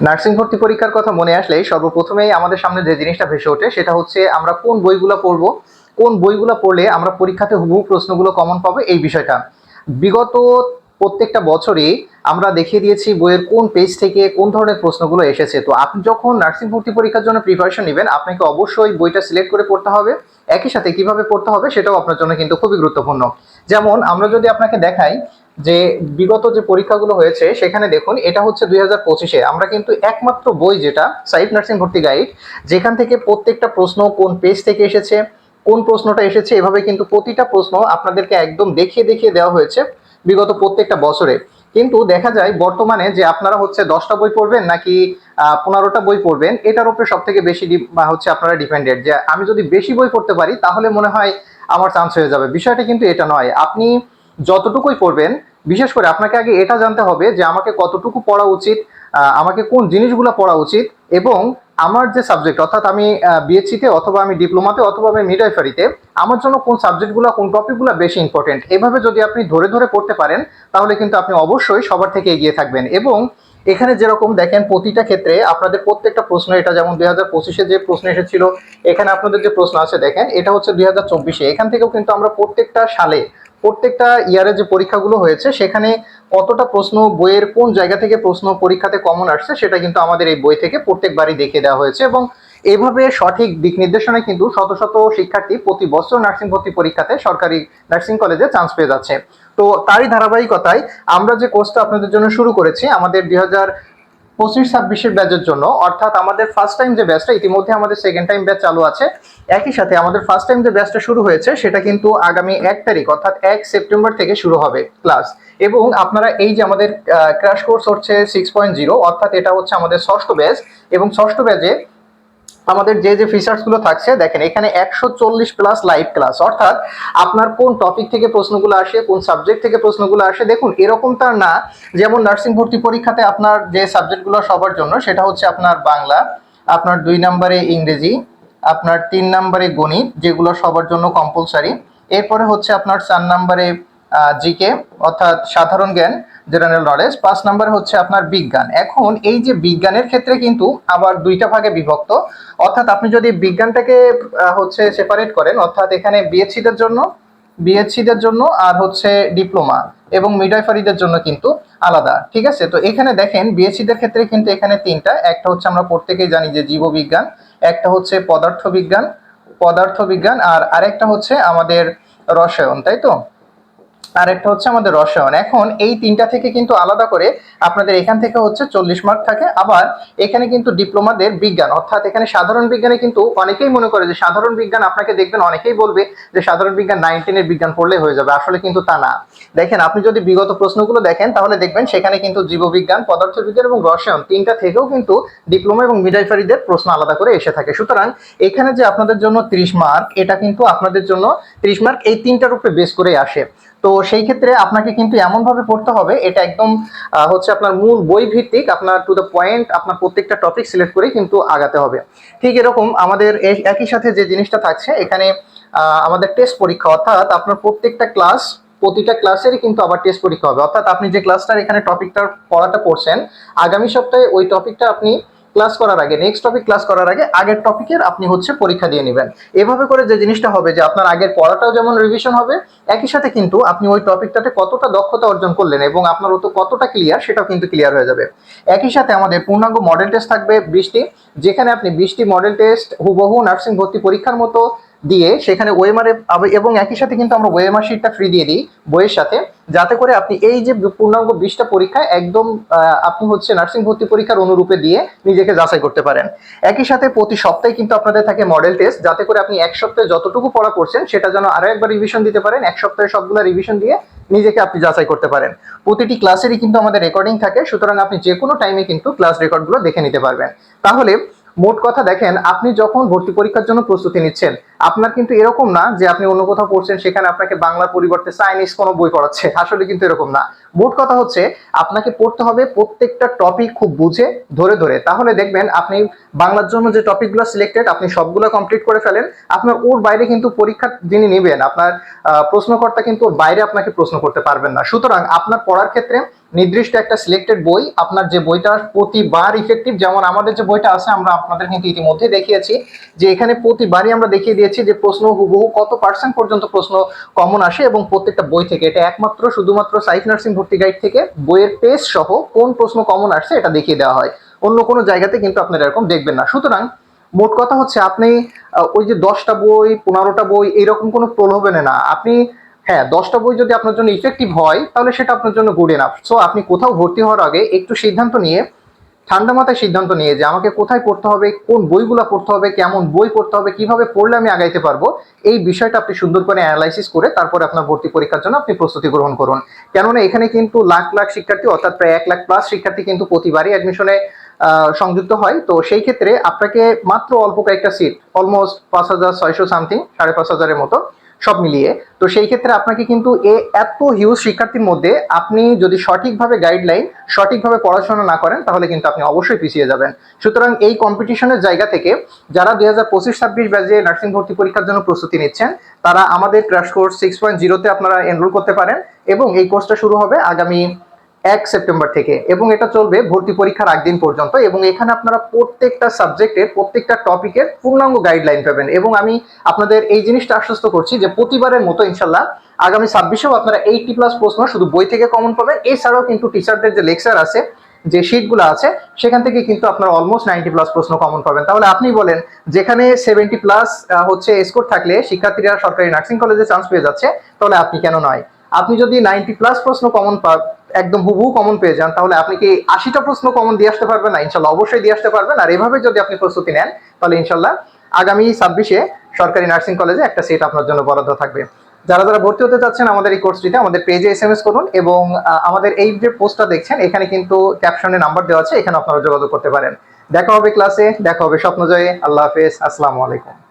Nursing ভর্তি পরীক্ষার কথা মনে আসলেই সর্বপ্রথমেই আমাদের সামনে যে জিনিসটা ভেসে ওঠে সেটা হচ্ছে আমরা কোন বইগুলো পড়ব, কোন বইগুলো পড়লে আমরা পরীক্ষাতে হুবহু প্রশ্নগুলো কমন পাবো এই বিষয়টা। বিগত প্রত্যেকটা বছরই আমরা দেখিয়ে দিয়েছি বইয়ের কোন পেজ থেকে কোন ধরনের প্রশ্নগুলো এসেছে। তো আপনি যখন নার্সিং ভর্তি পরীক্ষার জন্য প্রিপারেশন নেবেন, আপনাকে অবশ্যই বইটা সিলেক্ট করে পড়তে হবে। একই সাথে কীভাবে পড়তে হবে সেটাও আপনার জন্য কিন্তু খুবই গুরুত্বপূর্ণ। যেমন আমরা যদি আপনাকে দেখাই যে বিগত যে পরীক্ষাগুলো হয়েছে, সেখানে দেখুন, এটা হচ্ছে দুই হাজার পঁচিশে। আমরা কিন্তু একমাত্র বই যেটা, সাইফ নার্সিং ভর্তি গাইড, যেখান থেকে প্রত্যেকটা প্রশ্ন কোন পেজ থেকে এসেছে, কোন প্রশ্নটা এসেছে, এভাবে কিন্তু প্রতিটা প্রশ্ন আপনাদেরকে একদম দেখিয়ে দেখিয়ে দেওয়া হয়েছে বিগত প্রত্যেকটা বছরে। কিন্তু দেখা যায়, বর্তমানে যে আপনারা হচ্ছে দশটা বই পড়বেন নাকি পনেরোটা বই পড়বেন, এটার উপরে সব থেকে বেশি হচ্ছে আপনারা ডিপেন্ডেন্ট। যে আমি যদি বেশি বই পড়তে পারি, তাহলে মনে হয় আমার চান্স হয়ে যাবে। বিষয়টা কিন্তু এটা নয়। আপনি যতটুকুই পড়বেন বিশেষ করে আপনাকে আগে এটা জানতে হবে যে আমাকে কতটুকু পড়া উচিত আমাকে কোন জিনিসগুলো পড়া উচিত এবং আমার যে সাবজেক্ট অর্থাৎ আমি বিএসসিতে অথবা আমি ডিপ্লোমাতে অথবা আমি মিডওয়াইফারিতে আমার জন্য কোন সাবজেক্টগুলো কোন টপিকগুলো বেশি ইম্পর্টেন্ট এভাবে যদি আপনি ধরে ধরে পড়তে পারেন, তাহলে কিন্তু আপনি অবশ্যই সবার থেকে এগিয়ে থাকবেন এবং এখানে যেরকম দেখেন প্রতিটা ক্ষেত্রে আপনাদের প্রত্যেকটা প্রশ্ন, এটা যেমন দুই হাজার পঁচিশে যে প্রশ্ন এসেছিল, এখানে আপনাদের যে প্রশ্ন আছে দেখেন, এটা হচ্ছে দুই হাজার চব্বিশে। এখান থেকেও কিন্তু আমরা প্রত্যেকটা সালে প্রত্যেকটা ইয়ারে যে পরীক্ষাগুলো হয়েছে, সেখানে কতটা প্রশ্ন বইয়ের কোন জায়গা থেকে প্রশ্ন পরীক্ষাতে কমন আসছে, সেটা কিন্তু আমাদের এই বই থেকে প্রত্যেকবারই দেখিয়ে দেওয়া হয়েছে এবং এভাবে সঠিক দিক নির্দেশনায় কিন্তু শত শত শিক্ষার্থী প্রতি বছর নার্সিং ভর্তি পরীক্ষাতে সরকারি নার্সিং কলেজে চান্স পেয়ে যাচ্ছে। তো তারই ধারাবাহিকতায় আমরা যে কোর্সটা আপনাদের জন্য শুরু করেছি, আমাদের দুই হাজার পঁচিশ, ছাব্বিশের ব্যাচের জন্য। অর্থাৎ আমাদের ফার্স্ট টাইম যে ব্যাচটা ইতিমধ্যে আমাদের সেকেন্ড টাইম ব্যাচ চালু আছে। একই সাথে আমাদের ফার্স্ট টাইম যে ব্যাচটা শুরু হয়েছে, সেটা কিন্তু আগামী এক তারিখ, অর্থাৎ এক সেপ্টেম্বর থেকে শুরু হবে ক্লাস এবং আপনারা এই যে আমাদের ক্র্যাশ কোর্স হচ্ছে সিক্স পয়েন্ট জিরো অর্থাৎ এটা হচ্ছে আমাদের ষষ্ঠ ব্যাচ এবং ষষ্ঠ ব্যাচে আমাদের যে যে ফিচার্সগুলো থাকছে, দেখেন এখানে একশো চল্লিশ প্লাস লাইভ ক্লাস অর্থাৎ আপনার কোন টপিক থেকে প্রশ্নগুলো আসে, কোন সাবজেক্ট থেকে প্রশ্নগুলো আসে, দেখুন এরকম তার না, যেমন নার্সিং ভর্তি পরীক্ষাতে আপনার যে সাবজেক্টগুলো সবার জন্য, সেটা হচ্ছে আপনার বাংলা, আপনার দুই নম্বরে ইংরেজি, আপনার তিন নম্বরে গণিত, যেগুলো সবার জন্য কম্পালসারি এরপরে হচ্ছে আপনার চার নম্বরে জিকে অর্থাৎ সাধারণ জ্ঞান জেনারেল নলেজ পাঁচ নাম্বার হচ্ছে আপনার বিজ্ঞান। এখন এই যে বিজ্ঞানের ক্ষেত্রে কিন্তু আবার দুইটা ভাগে বিভক্ত। অর্থাৎ আপনি যদি বিজ্ঞানটাকে হচ্ছে সেপারেট করেন, অর্থাৎ এখানে বিএসসিদের জন্য বিএসসিদের জন্য, আর হচ্ছে ডিপ্লোমা এবং মিডওয়াইফারিদের জন্য কিন্তু আলাদা। ঠিক আছে? তো এখানে দেখেন বিএসসিদের ক্ষেত্রে কিন্তু এখানে তিনটা। একটা হচ্ছে আমরা প্রত্যেকেই জানি যে জীববিজ্ঞান, একটা হচ্ছে পদার্থবিজ্ঞান পদার্থবিজ্ঞান, আর আরেকটা হচ্ছে আমাদের রসায়ন, তাই তো? আর একটা হচ্ছে আমাদের রসায়ন। এখন এই তিনটা থেকে কিন্তু আলাদা করে আপনাদের এখান থেকে হচ্ছে চল্লিশ মার্ক থাকে। আবার এখানে কিন্তু ডিপ্লোমাদের বিজ্ঞান, অর্থাৎ এখানে সাধারণ বিজ্ঞানে কিন্তু অনেকেই মনে করে যে সাধারণ বিজ্ঞান আপনাকে দেখবেন অনেকেই বলবে যে সাধারণ বিজ্ঞান নাইনটিনের বিজ্ঞান পড়লে হয়ে যাবে। আসলে কিন্তু তা না। দেখেন, আপনি যদি বিগত প্রশ্নগুলো দেখেন, তাহলে দেখবেন সেখানে কিন্তু জীববিজ্ঞান, পদার্থবিজ্ঞান এবং রসায়ন তিনটা থেকেও কিন্তু ডিপ্লোমা এবং মিডাইফারিদের প্রশ্ন আলাদা করে এসে থাকে। সুতরাং এখানে যে আপনাদের জন্য ত্রিশ মার্ক এটা কিন্তু আপনাদের জন্য ত্রিশ মার্ক এই তিনটার উপরে বেস করে আসে। তো সেই ক্ষেত্রে আপনাকে কিন্তু এমনভাবে পড়তে হবে, এটা একদম হচ্ছে আপনার মূল বই ভিত্তিক আপনার টু দ্য পয়েন্ট আপনার প্রত্যেকটা টপিক সিলেক্ট করে কিন্তু আগাতে হবে। ঠিক এরকম আমাদের একই সাথে যে জিনিসটা থাকছে, এখানে আমাদের টেস্ট পরীক্ষা, অর্থাৎ আপনার প্রত্যেকটা ক্লাস প্রতিটা ক্লাসেরই কিন্তু আবার টেস্ট পরীক্ষা হবে। অর্থাৎ আপনি যে ক্লাসটার এখানে টপিকটার পড়াটা পড়ছেন আগামী সপ্তাহে ওই টপিকটা আপনি ক্লাস করার আগে নেক্সট টপিক ক্লাস করার আগে, আগের টপিকের আপনি হচ্ছে পরীক্ষা দিয়ে নেবেন। এভাবে করে যে জিনিসটা হবে যে আপনার আগের পড়াটাও যেমন রিভিশন হবে, একই সাথে কিন্তু আপনি ওই টপিকটাতে কতটা দক্ষতা অর্জন করলেন এবং আপনার তো কতটা ক্লিয়ার সেটাও কিন্তু ক্লিয়ার হয়ে যাবে। একই সাথে আমাদের পূর্ণাঙ্গ মডেল টেস্ট থাকবে বৃষ্টি। যেখানে আপনি বৃষ্টি মডেল টেস্ট হুবহু নার্সিং ভর্তি পরীক্ষার মতো দিয়ে সেখানে ওয়েমারে, এবং একই সাথে কিন্তু আমরা ওয়েমার শিটটা ফ্রি দিয়ে দিই বইয়ের সাথে, যাতে করে আপনি এই যে পূর্ণাঙ্গ বিশটা পরীক্ষা একদম আপনি হচ্ছে নার্সিং ভর্তি পরীক্ষার অনুরূপে দিয়ে নিজেকে যাচাই করতে পারেন। একই সাথে প্রতি সপ্তাহে কিন্তু আপনাদের থাকে মডেল টেস্ট যাতে করে আপনি এক সপ্তাহে যতটুকু পড়া করছেন সেটা যেন আরও একবার রিভিশন দিতে পারেন, এক সপ্তাহে সবগুলো রিভিশন দিয়ে নিজেকে আপনি যাচাই করতে পারেন। প্রতিটি ক্লাসেরই কিন্তু আমাদের রেকর্ডিং থাকে, সুতরাং আপনি যে কোনো টাইমে কিন্তু ক্লাস রেকর্ডগুলো দেখে নিতে পারবেন। তাহলে মোট কথা দেখেন, আপনি যখন ভর্তি পরীক্ষার জন্য প্রস্তুতি নিচ্ছেন, আপনার কিন্তু এরকম না যে আপনি অন্য কোথাও পড়ছেন, সেখানে আপনাকে বাংলার পরিবর্তে চাইনিজ কোনো বই পড়াচ্ছে। আসলে কিন্তু এরকম না। মোট কথা হচ্ছে, আপনাকে পড়তে হবে প্রত্যেকটা টপিক খুব বুঝে, ধরে ধরে। তাহলে দেখবেন আপনি বাংলার জন্য যে টপিকগুলো সিলেক্টেড আপনি সবগুলো কমপ্লিট করে ফেলেন। আপনার ওর বাইরে কিন্তু পরীক্ষা যিনি নেবেন, আপনার প্রশ্নকর্তা কিন্তু ওর বাইরে আপনাকে প্রশ্ন করতে পারবেন না। সুতরাং আপনার পড়ার ক্ষেত্রে নির্দিষ্ট একটা সিলেক্টেড বই, আপনার যে বইটা প্রতিবার ইফেক্টিভ যেমন আমাদের যে বইটা আছে, আমরা আপনাদের কিন্তু ইতিমধ্যে দেখিয়েছি যে এখানে প্রতিবারই আমরা দেখিয়ে দিয়েছি যে প্রশ্ন হুবহু কত পার্সেন্ট পর্যন্ত প্রশ্ন কমন আসে এবং প্রত্যেকটা বই থেকে। এটা একমাত্র, শুধুমাত্র সাইফ নার্সিং ভর্তি গাইড থেকে বইয়ের পেজ সহ কোন প্রশ্ন কমন আসছে, এটা দেখিয়ে দেওয়া হয়। অন্য কোনো জায়গাতে কিন্তু আপনারা এরকম দেখবেন না। সুতরাং মোট কথা হচ্ছে আপনি ওই যে দশটা বই, পনেরোটা বই এরকম কোনো প্রলোভনে না। আপনি হ্যাঁ দশটা বই যদি আপনার জন্য ইফেক্টিভ হয়, তাহলে সেটা আপনার জন্য গুড এনাফ সো আপনি কোথাও ভর্তি হওয়ার আগে একটু সিদ্ধান্ত নিয়ে, ঠান্ডা মাথায় সিদ্ধান্ত নিয়ে যে আমাকে কোথায় পড়তে হবে, কোন বইগুলো পড়তে হবে, কেমন বই পড়তে হবে, কীভাবে পড়লে আমি আগাইতে পারব, এই বিষয়টা আপনি সুন্দর করে অ্যানালাইসিস করে তারপরে আপনার ভর্তি পরীক্ষার জন্য আপনি প্রস্তুতি গ্রহণ করুন। কেননা এখানে কিন্তু লাখ লাখ শিক্ষার্থী, অর্থাৎ প্রায় এক লাখ প্লাস শিক্ষার্থী কিন্তু প্রতিবারই অ্যাডমিশনে সংযুক্ত হয়। তো সেই ক্ষেত্রে আপনাকে মাত্র অল্প কয়েকটা সিট অলমোস্ট পাঁচ হাজার ছয়শো সামথিং সাড়ে পাঁচ হাজারের মতো সব মিলিয়ে। তো সেই ক্ষেত্রে আপনাকে কিন্তু এ এত হিউজ শিক্ষার্থীর মধ্যে আপনি যদি সঠিকভাবে গাইডলাইন সঠিকভাবে পড়াশোনা না করেন, তাহলে কিন্তু আপনি অবশ্যই পিছিয়ে যাবেন। সুতরাং এই কম্পিটিশনের জায়গা থেকে যারা দুই হাজার পঁচিশ, ছাব্বিশ ব্যাচে নার্সিং ভর্তি পরীক্ষার জন্য প্রস্তুতি নিচ্ছেন, তারা আমাদের ক্র্যাশ কোর্স সিক্স পয়েন্ট জিরোতে আপনারা এনরোল করতে পারেন এবং এই কোর্সটা শুরু হবে আগামী এক সেপ্টেম্বর থেকে এবং এটা চলবে ভর্তি পরীক্ষার আগদিন পর্যন্ত এবং এখানে আপনারা প্রত্যেকটা সাবজেক্টের প্রত্যেকটা টপিকের পূর্ণাঙ্গ গাইডলাইন পাবেন এবং আমি আপনাদের এই জিনিসটা আশ্বস্ত করছি যে প্রতিবারের মতো ইনশাল্লাহ আগামী ছাব্বিশেও আপনারা এইটি প্লাস প্রশ্ন শুধু বই থেকে কমন পাবেন। এছাড়াও কিন্তু টিচারদের যে লেকচার আছে, যে শিটগুলো আছে, সেখান থেকে কিন্তু আপনারা অলমোস্ট নাইনটি প্লাস প্রশ্ন কমন পাবেন। তাহলে আপনি বলেন, যেখানে সেভেন্টি প্লাস হচ্ছে স্কোর থাকলে শিক্ষার্থীরা সরকারি নার্সিং কলেজে চান্স পেয়ে যাচ্ছে, তাহলে আপনি কেন নয়? আপনি যদি নাইনটি প্লাস প্রশ্ন কমন একদম হুবহু কমন পেয়ে যান। তাহলে আপনি কি আশিটা প্রশ্ন কমন দিয়ে আসতে পারবেন না? ইনশাল্লাহ অবশ্যই দিয়ে আসতে পারবেন। আর এভাবে যদি আপনি প্রস্তুতি নেন, তাহলে ইনশাল্লাহ আগামী ছাব্বিশে সরকারি নার্সিং কলেজে একটা সিট আপনার জন্য বরাদ্দ থাকবে। যারা যারা ভর্তি হতে চাচ্ছেন আমাদের এই কোর্সটিতে আমাদের পেজে এস এম এস করুন এবং আমাদের এই যে পোস্টটা দেখছেন, এখানে কিন্তু ক্যাপশনে নাম্বার দেওয়া আছে, এখানে আপনারা যোগাযোগ করতে পারেন। দেখা হবে ক্লাসে দেখা হবে স্বপ্ন স্বপ্নজয়ে। আল্লাহ হাফেজ। আসসালামু আলাইকুম।